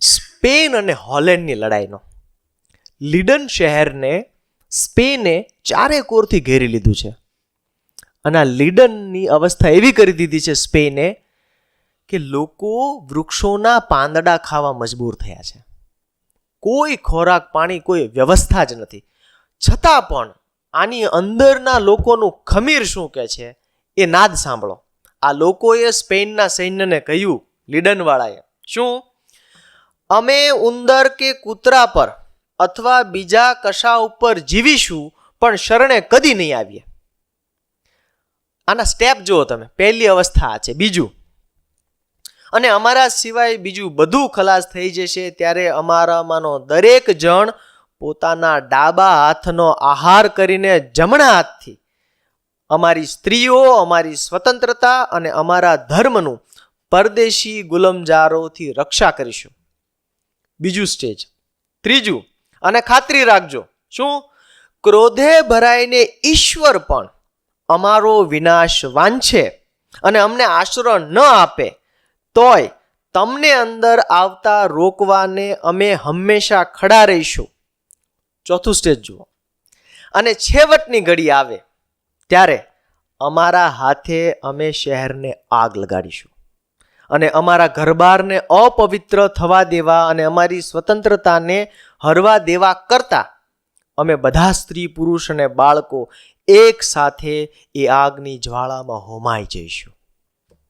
Spain અને હોલેન્ડની લડાઈનો. લીડન શહેરને સ્પેને ચારે કોરથી ઘેરી લીધું છે. અને આ લીડનની અવસ્થા એવી કરી દીધી છે સ્પેને કે લોકો વૃક્ષોના પાંદડા ખાવા મજબૂર થયા છે. કોઈ ખોરાક પાણી કોઈ વ્યવસ્થા જ નથી. છતાં પણ આની અંદરના લોકોનું ખમીર શું કહે છે એ નાદ સાંભળો. આ લોકોએ સ્પેનના સૈન્યને કહ્યું, લીડનવાળાએ, શું? અમે ઉંદર કે કૂતરા પર અથવા બીજા કશા ઉપર જીવીશું, પણ શરણે કદી નહીં આવીએ. આના સ્ટેપ જુઓ તમે. પહેલી અવસ્થા આ છે. બીજું. અને અમારા સિવાય બીજું બધું ખલાસ થઈ જશે ત્યારે અમારામાંનો દરેક જણ પોતાના ડાબા હાથનો આહાર કરીને જમણા હાથથી અમારી સ્ત્રીઓ, અમારી સ્વતંત્રતા અને અમારા ધર્મનું પરદેશી ગુલમજારોથી રક્ષા કરીશું. બીજું સ્ટેજ. ત્રીજું અને ખાતરી રાખજો. શું? ક્રોધે ભરાઈને ઈશ્વર પણ અમારો વિનાશ વાંચે અને અમને આશરો ન આપે, તોય તમને અંદર આવતા રોકવાને અમે હંમેશા ખડા રહીશું. ચોથું સ્ટેજ જુઓ. અને છેવટની ઘડી આવે, ત્યારે અમારા હાથે અમે શહેરને આગ લગાડીશું. અને અમારા ઘરબારને અપવિત્ર થવા દેવા અને અમારી સ્વતંત્રતાને હરવા દેવા કરતા અમે બધા સ્ત્રી, પુરુષ અને બાળકો એક સાથે એ આગની જ્વાળામાં હોમાઈ જઈશું.